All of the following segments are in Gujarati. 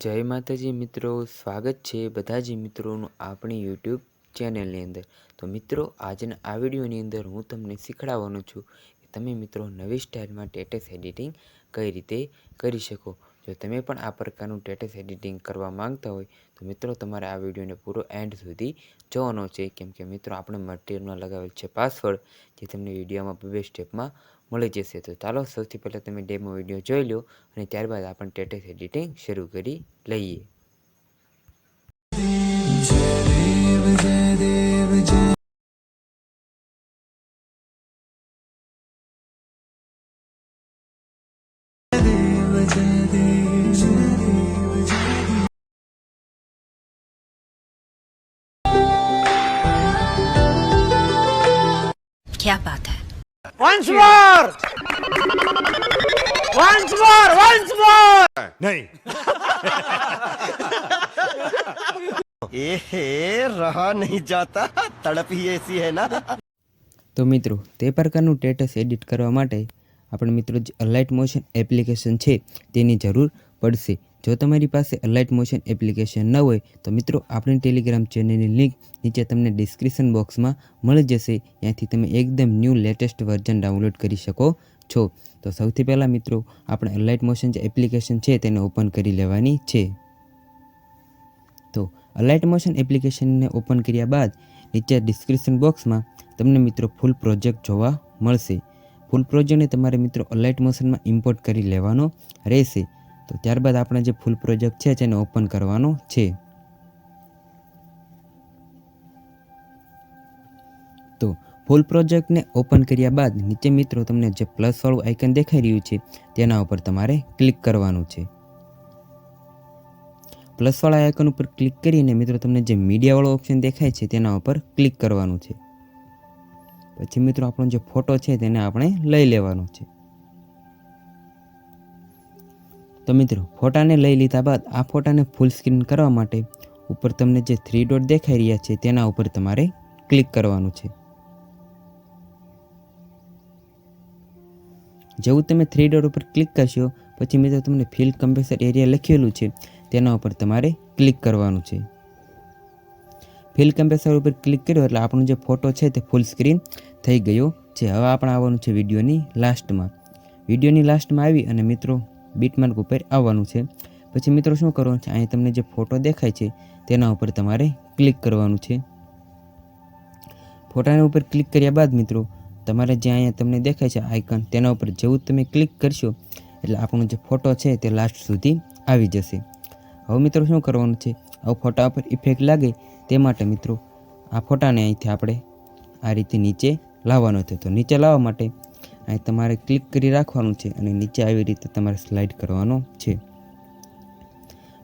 જય માતાજી મિત્રો, સ્વાગત છે બધા જ મિત્રોનું આપણી યુટ્યુબ ચેનલની અંદર. તો મિત્રો, આજના આ વિડીયોની અંદર હું તમને શીખડાવવાનો છું કે તમે મિત્રો નવી સ્ટાઇલમાં ટેટસ એડિટિંગ કઈ રીતે કરી શકો. જો તમે પણ આ પ્રકારનું ટેટસ એડિટિંગ કરવા માંગતા હોય, તો મિત્રો તમારે આ વિડીયોને પૂરો એન્ડ સુધી જોવાનો છે. કેમ કે મિત્રો, આપણે મટીરિયલમાં લગાવેલ છે પાસવર્ડ, જે તમને વિડીયોમાં બે સ્ટેપમાં મળી જશે તો ચાલો સૌથી પહેલાં તમે ડેમો વિડીયો જોઈ લો અને ત્યારબાદ આપણે ટેટસ એડિટિંગ શરૂ કરી લઈએ क्या बात है Once more once more once more નહીં એહે રહા નહીં જાતા તડપ હી એસી હે ના તો મિત્રો તે પ્રકારનું સ્ટેટસ એડિટ કરવા માટે આપણે મિત્રો જે અલાઇટ મોશન એપ્લિકેશન છે તેની જરૂર પડશે. જો તમારી પાસે અલાઇટ મોશન એપ્લિકેશન ન હોય, તો મિત્રો આપણી ટેલિગ્રામ ચેનલની લિંક નીચે તમને ડિસ્ક્રિપ્શન બોક્સમાં મળી જશે. ત્યાંથી તમે એકદમ ન્યૂ લેટેસ્ટ વર્ઝન ડાઉનલોડ કરી શકો છો. તો સૌથી પહેલાં મિત્રો, આપણે અલાઇટ મોશન જે એપ્લિકેશન છે તેને ઓપન કરી લેવાની છે. તો અલાઇટ મોશન એપ્લિકેશનને ઓપન કર્યા બાદ, નીચે ડિસ્ક્રિપ્શન બોક્સમાં તમને મિત્રો ફૂલ પ્રોજેક્ટ જોવા મળશે. ફૂલ પ્રોજેક્ટને તમારે મિત્રો અલાઇટ મોશનમાં ઇમ્પોર્ટ કરી લેવાનો રહેશે. તો ત્યારબાદ આપણે જે ફૂલ પ્રોજેક્ટ છે, તેને ઓપન કરવાનો છે. તો ફૂલ પ્રોજેક્ટને ઓપન કર્યા બાદ નીચે મિત્રો તમને જે પ્લસવાળું આઇકન દેખાઈ રહ્યું છે, તેના ઉપર તમારે ક્લિક કરવાનું છે. પ્લસવાળા આઇકન ઉપર ક્લિક કરીને મિત્રો તમને જે મીડિયાવાળો ઓપ્શન દેખાય છે, તેના ઉપર ક્લિક કરવાનું છે. પછી મિત્રો આપણો જે ફોટો છે, તેને આપણે લઈ લેવાનો છે. તો મિત્રો, ફોટાને લઈ લીધા બાદ આ ફોટાને ફૂલ સ્ક્રીન કરવા માટે ઉપર તમને જે થ્રી ડોટ દેખાઈ રહ્યા છે તેના ઉપર તમારે ક્લિક કરવાનું છે. જેવું તમે થ્રી ડોટ ઉપર ક્લિક કરશો, પછી મિત્રો તમને ફિલ કમ્પ્રેસર એરિયા લખેલું છે, તેના ઉપર તમારે ક્લિક કરવાનું છે. ફિલ કમ્પ્રેસર ઉપર ક્લિક કર્યો એટલે આપણો જે ફોટો છે તે ફૂલ સ્ક્રીન થઈ ગયો છે. હવે આપણે આવવાનું છે વિડીયોની લાસ્ટમાં વિડીયોની લાસ્ટમાં આવી અને મિત્રો બીટમાર્ક ઉપર આવવાનું છે. પછી મિત્રો શું કરવાનું છે? અહીં તમને જે ફોટો દેખાય છે, તેના ઉપર તમારે ક્લિક કરવાનું છે. ફોટાના ઉપર ક્લિક કર્યા બાદ મિત્રો, તમારે જે અહીંયા તમને દેખાય છે આઇકન, તેના ઉપર જેવું તમે ક્લિક કરશો, એટલે આપણો જે ફોટો છે તે લાસ્ટ સુધી આવી જશે. હવે મિત્રો શું કરવાનું છે? હવે ફોટા ઉપર ઇફેક્ટ લાગે તે માટે મિત્રો, આ ફોટાને અહીંથી આપણે આ રીતે નીચે લાવવાનો છે. તો નીચે લાવવા માટે અહીં તમારે ક્લિક કરી રાખવાનું છે અને નીચે આવી રીતે તમારે સ્લાઇડ કરવાનો છે.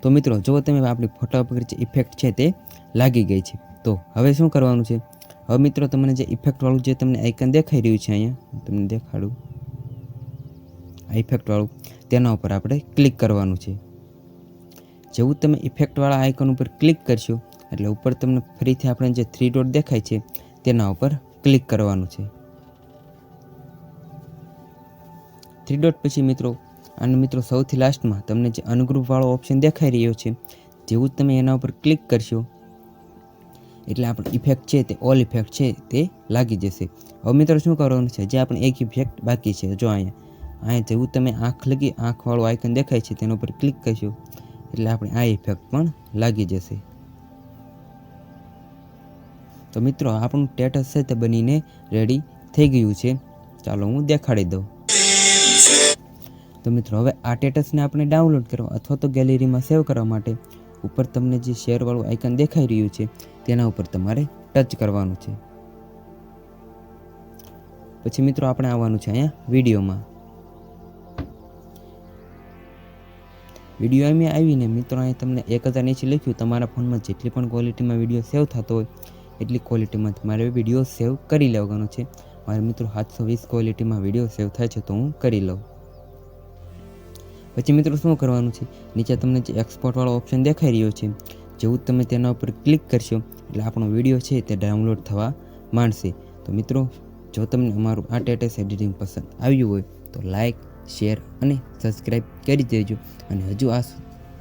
તો મિત્રો જો તમે આપણી ફોટા ઉપર જે ઇફેક્ટ છે તે લાગી ગઈ છે. તો હવે શું કરવાનું છે? હવે મિત્રો, તમને જે ઇફેક્ટવાળું જે તમને આઇકન દેખાઈ રહ્યું છે અહીંયા તમને દેખાડું. આ ઇફેક્ટવાળું તેના ઉપર આપણે ક્લિક કરવાનું છે. જેવું તમે ઇફેક્ટવાળા આઇકન ઉપર ક્લિક કરશો, એટલે ઉપર તમને ફરીથી આપણે જે થ્રી ડોટ દેખાય છે, તેના ઉપર ક્લિક કરવાનું છે. થ્રી ડોટ પછી મિત્રો, અને મિત્રો સૌથી લાસ્ટમાં તમને જે અનગ્રુપવાળો ઓપ્શન દેખાઈ રહ્યો છે જેવું જ તમે એના ઉપર ક્લિક કરશો. એટલે આપણે ઇફેક્ટ છે તે ઓલ ઇફેક્ટ છે તે લાગી જશે. હવે મિત્રો શું કરવાનું છે? જે આપણે એક ઇફેક્ટ બાકી છે, જો અહીંયા અહીંયા જેવું તમે આંખ લગી આંખવાળું આઇકન દેખાય છે, તેના ઉપર ક્લિક કરશો, એટલે આપણે આ ઇફેક્ટ પણ લાગી જશે. તો મિત્રો, આપણું ટેટસ છે તે બનીને રેડી થઈ ગયું છે. ચાલો હું દેખાડી દઉં. તો મિત્રો, હવે આ ટેટસને આપણે ડાઉનલોડ કરવા અથવા તો ગેલેરીમાં સેવ કરવા માટે ઉપર તમને જે શેરવાળું આઇકન દેખાઈ રહ્યું છે, તેના ઉપર તમારે ટચ કરવાનું છે. પછી મિત્રો, આપણે આવવાનું છે અહીંયા વિડીયોમાં. વીડિયો એમ આવીને મિત્રો, અહીં તમને એક હજાર નીચે લખ્યું, તમારા ફોનમાં જેટલી પણ ક્વોલિટીમાં વીડિયો સેવ થતો હોય, એટલી ક્વોલિટીમાં તમારે વીડિયો સેવ કરી લેવાનો છે. મારે મિત્રો, સાતસો વીસ ક્વોલિટીમાં વીડિયો સેવ થાય છે તો હું કરી લઉં. પછી મિત્રો શું કરવાનું છે? નીચે તમને જે એક્સપોર્ટવાળો ઓપ્શન દેખાઈ રહ્યો છે, જેવું તમે તેના ઉપર ક્લિક કરશો, એટલે આપણો વીડિયો છે તે ડાઉનલોડ થવા માંડશે. તો મિત્રો, જો તમને અમારું આ ટેટેસ એડિટિંગ પસંદ આવ્યું હોય, તો લાઇક શેર અને સબસ્ક્રાઈબ કરી દેજો. અને હજુ આ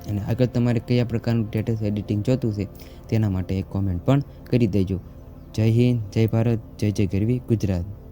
અને આગળ તમારે કયા પ્રકારનું ટેટસ એડિટિંગ જોતું છે, તેના માટે એક કોમેન્ટ પણ કરી દેજો. જય હિન્દ, જય ભારત, જય જય ગરવી ગુજરાત.